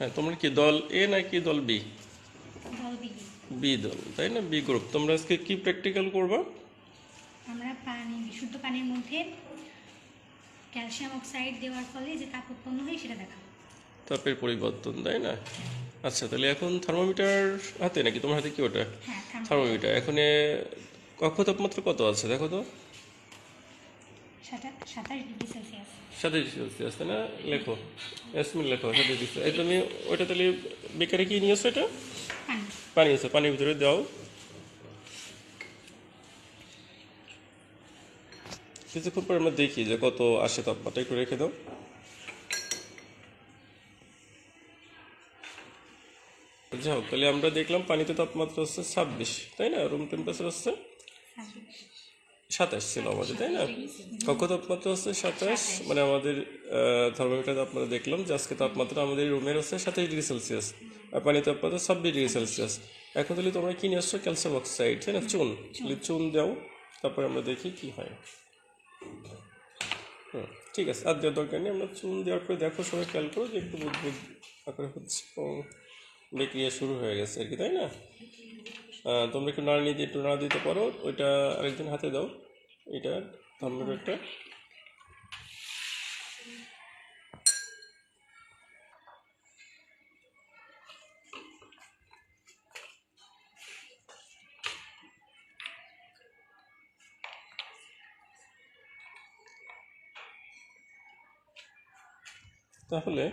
হ্যাঁ তোমরা কি দল এ নাকি দল বি বি দল তাই না? বি গ্রুপ তোমরা আজকে কি প্র্যাকটিক্যাল করবা? আমরা পানি বিশুদ্ধ পানির মধ্যে ক্যালসিয়াম অক্সাইড দেওয়ার ফলে যে তাপ উৎপন্ন হয় সেটা দেখাবো। তাপের পরিবর্তন তাই না? আচ্ছা তাহলে এখন থার্মোমিটার হাতে নাকি? তোমার হাতে কি ওটা? হ্যাঁ থার্মোমিটার এখন কক্ষ তাপমাত্রা কত আছে? দেখো তো। সাতাশ ডিগ্রি সেলসিয়াস। সাতাশ সেলসিয়াস তাই না? লেখো। লেখো সাতাশ ডিগ্রি এই তুমি ওইটা তাহলে বেকারে কি নিয়েছো এটা? পানি। আছে পানির ভিতরে দাও। কিছুক্ষণ পর আমরা দেখি যে কত আসে তাপমাত্রা একটু রেখে দাও। যাও তাহলে আমরা দেখলাম পানিতে তাপমাত্রা হচ্ছে ছাব্বিশ তাই না? রুম টেম্পারেচার হচ্ছে সাতাশ ছিল আমাদের তাই না? কক্ষ তাপমাত্রা হচ্ছে সাতাশ মানে আমাদের থার্মোমিটার তাপমাত্রা দেখলাম যে আজকে তাপমাত্রা আমাদের রুমের হচ্ছে সাতাশ ডিগ্রি সেলসিয়াস আর পানির তাপমাত্রা ছাব্বিশ ডিগ্রি সেলসিয়াস। এখন তাহলে তোমরা কি নিয়ে আসছো? ক্যালসিয়াম অক্সাইড তাই না? চুন তাহলে চুন দাও তারপরে আমরা দেখি কি হয়। হুম ঠিক আছে আর দেওয়ার দরকার নেই আমরা চুন দেওয়ার পরে দেখো সবাই খেয়াল করো যে একটু বুদবুদ আকারে হচ্ছে বিক্রিয়া শুরু হয়ে গেছে আর কি তাই না? তোমরা একটু নাড়া নিতে একটু নাড়া দিতে পারো, ওইটা আরেকজন হাতে দাও। এটা থার্মোমিটারটা তাহলে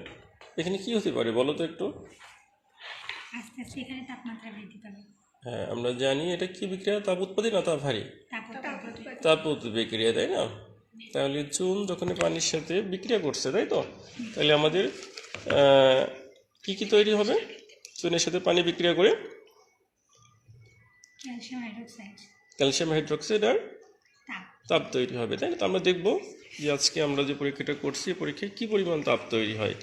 এখানে কি হতে পারে বলো তো একটু? আস্তে আস্তে এখানে তাপমাত্রা বৃদ্ধি পাবে। হ্যাঁ আমরা জানি এটা কি বিক্রিয়া? তাপ উৎপাদী না তাপ হারি। তাপ বিক্রিয়া তাই না? তাহলে চুন যখন পানির সাথে বিক্রিয়া করছে তাই তো? তাহলে আমাদের কি কি তৈরি হবে? চুনের সাথে পানি বিক্রিয়া করে? Calcium hydroxide. আর তাপ। তৈরি হবে তাই না? তো আমরা দেখব যে আজকে আমরা যে পরীক্ষাটা করছি পরীক্ষায় কী পরিমাণ তাপ তৈরি হয়।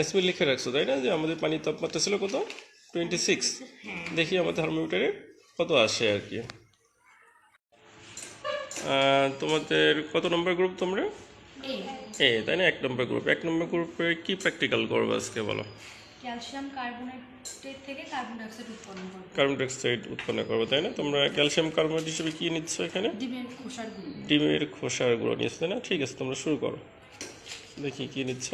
এসমি লিখে রাখছো তাই না? যে আমাদের পানির তাপমাত্রা ছিল কত? টোয়েন্টি সিক্স দেখি আমাদের থার্মোমিটারে কত আসে আর কি। তোমাদের কত নম্বর গ্রুপ তোমরা? এ তাই না? এক নম্বর গ্রুপ এক নম্বর গ্রুপে কি প্র্যাকটিক্যাল করব আজকে বলো? ক্যালসিয়াম কার্বনেটের থেকে কার্বন ডাইঅক্সাইড উৎপন্ন করবে। কার্বন ডাইঅক্সাইড উৎপন্ন করব তাই না? তোমরা ক্যালসিয়াম কার্বনেট হিসেবে কি নিচ্ছ এখানে? ডিমের খোসার গুঁড়ো। ডিমের খোসার গুঁড়ো নিয়েছে তাই না? ঠিক আছে তোমরা শুরু করো। দেখি কি নিচ্ছ।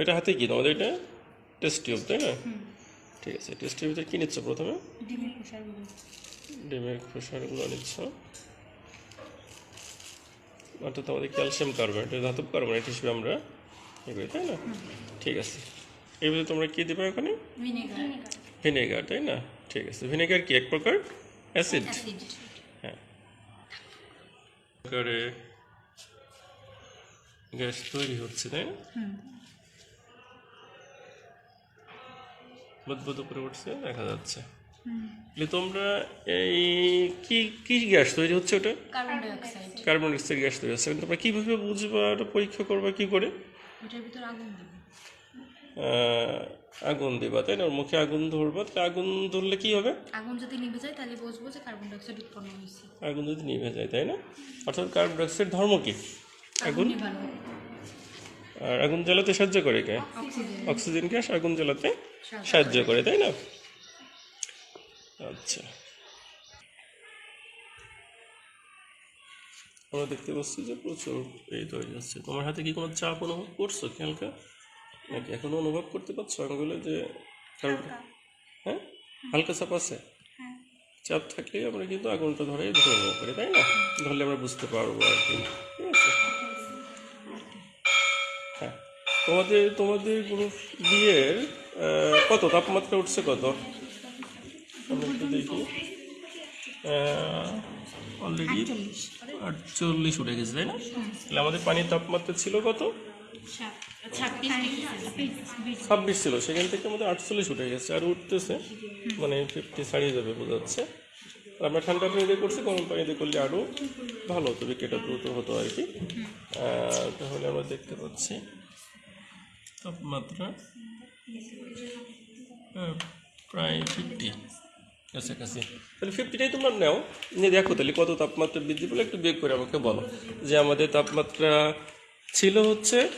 এটা হাতে কি? তোমাদের এটা টেস্ট টিউব তাই না? ঠিক আছে টেস্ট টিউবের ভিতরে কী নিচ্ছ প্রথমে? ডিমের খোসার গুঁড়ো ডিমের খোসার গুঁড়ো নিচ্ছ অর্থাৎ আমাদের ক্যালসিয়াম কার্বনেট ধাতব কার্বনেট হিসেবে আমরা ইয়ে তাই না? ঠিক আছে। এর ভিতরে তোমরা কী দেবে ওখানে? ভিনেগার। ভিনেগার তাই না? ঠিক আছে। ভিনেগার কি? এক প্রকার? অ্যাসিড? অ্যাসিড। হ্যাঁ। করে গ্যাস তৈরি হচ্ছে তাই না বুদবুদ উপরে উঠছে দেখা যাচ্ছে তাহলে তোমরা এই কি কি গ্যাস তৈরি হচ্ছে ওটা? Carbon dioxide. Carbon dioxide gas তৈরি হচ্ছে। তোমরা কীভাবে বুঝবা ওটা পরীক্ষা করবা কি করে? ওটার ভিতর আগুন দেবে। আগুন দিবা তাই না? ওর মুখে আগুন ধরবা তাহলে আগুন ধরলে কি হবে? আগুন যদি নিভে যায় তাহলে বুঝব যে কার্বন ডাইঅক্সাইড উৎপন্ন হয়েছে। আগুন যদি নিভে যায় তাই না? অর্থাৎ কার্বন ডাইঅক্সাইড ধর্ম কি? আগুন? আর আগুন জ্বালাতে সাহায্য করে কে? অক্সিজেন। গ্যাস আগুন জ্বালাতে সাহায্য করে তাই না? আচ্ছা। আমরা দেখতে পাচ্ছি যে প্রচুর এই তৈরি হচ্ছে তোমার হাতে কি কোনো চাপ অনুভব করছ কি হালকা নাকি এখনও অনুভব করতে পারছ আঙুলে যে হ্যাঁ? হালকা চাপ আছে? হ্যাঁ। চাপ থাকলে আমরা কিন্তু আগুনটা ধরে ধরে নেব পারি তাই না? ধরলে আমরা বুঝতে পারব আর কি। তোমাদের তোমাদের গ্রুপ বিয়ের কত? তাপমাত্রা উঠছে কত? একটু দেখি। অলরেডি আটচল্লিশ। উঠে গেছে তাই না? তাহলে আমাদের পানির তাপমাত্রা ছিল কত? ছাব্বিশ ছিল সেখান থেকে আমাদের আটচল্লিশ উঠে গেছে আর উঠতেছে মানে ফিফটি ছাড়িয়ে যাবে বোঝা যাচ্ছে আমরা ঠান্ডা পানিতে করছি গরম পানিতে করলে আরও ভালো হতো বিকেটা দ্রুত হতো আর কি। তাহলে আমরা দেখতে পাচ্ছি। তাপমাত্রা আহ, প্রায় ফিফটি কাছাকাছি। তাহলে ফিফটিটাই তোমরা নাও নিয়ে দেখো তাহলে কত তাপমাত্রা বৃদ্ধি পেলে একটু বেগ করে আমাকে বলো। যে আমাদের তাপমাত্রা ছিল হচ্ছে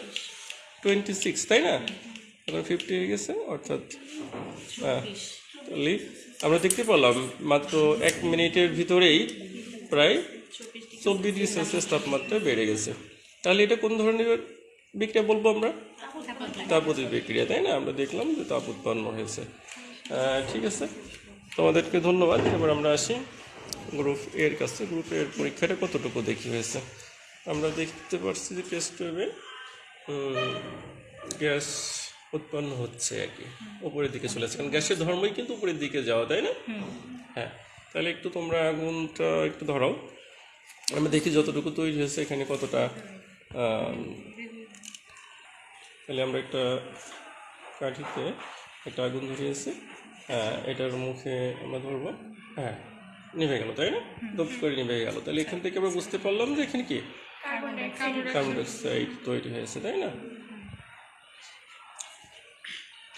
টোয়েন্টি সিক্স তাই না? এখন ফিফটি হয়ে গেছে অর্থাৎ হ্যাঁ তাহলে আমরা দেখতে পেলাম মাত্র এক মিনিটের ভিতরেই প্রায় চব্বিশ ডিগ্রি সেলসিয়াস তাপমাত্রা বেড়ে গেছে। তাহলে এটা কোন ধরনের বিক্রিয়া বলব আমরা? তাপতিক বিক্রিয়া তাই না? আমরা দেখলাম যে তাপ উৎপন্ন হয়েছে। ঠিক আছে। তোমাদেরকে ধন্যবাদ। এবার আমরা আসি গ্রুপ এর কাছে। গ্রুপ এর পরীক্ষাটা কতটুকু দেখি হয়েছে? আমরা দেখতে পাচ্ছি যে টেস্ট টিউবে গ্যাস উৎপন্ন হচ্ছে আর কি। উপরের দিকে চলেছে কারণ গ্যাসের ধর্মই কিন্তু উপরের দিকে যাওয়া তাই না? হ্যাঁ। তাহলে একটু তোমরা আগুনটা একটু ধরাও। আমরা দেখি যতটুকু তৈরি হয়েছে এখানে কতটা তাহলে আমরা একটা কাঠিতে একটা আগুন ধরিয়েছি। হ্যাঁ এটার মুখে আমরা ধরবো। হ্যাঁ নিভে গেল তাই না? দপ করে নিভে গেল। তাহলে এখান থেকে আমরা বুঝতে পারলাম যে এখানে কি? কার্বন ডাইঅক্সাইড তৈরি হয়েছে তাই না?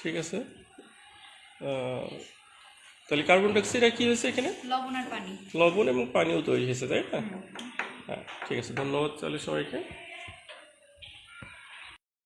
ঠিক আছে। তাহলে কার্বন ডাইঅক্সাইড আর কি হয়েছে এখানে? লবণ আর পানি। লবণ এবং পানিও তৈরি হয়েছে তাই না? হ্যাঁ ঠিক আছে ধন্যবাদ তাহলে সবাইকে।